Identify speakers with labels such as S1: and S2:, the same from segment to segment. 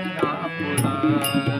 S1: पुराणा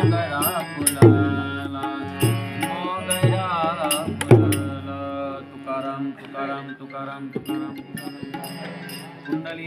S1: तुकाराम तुकाराम तुकाराम तुकाराम. कुंडली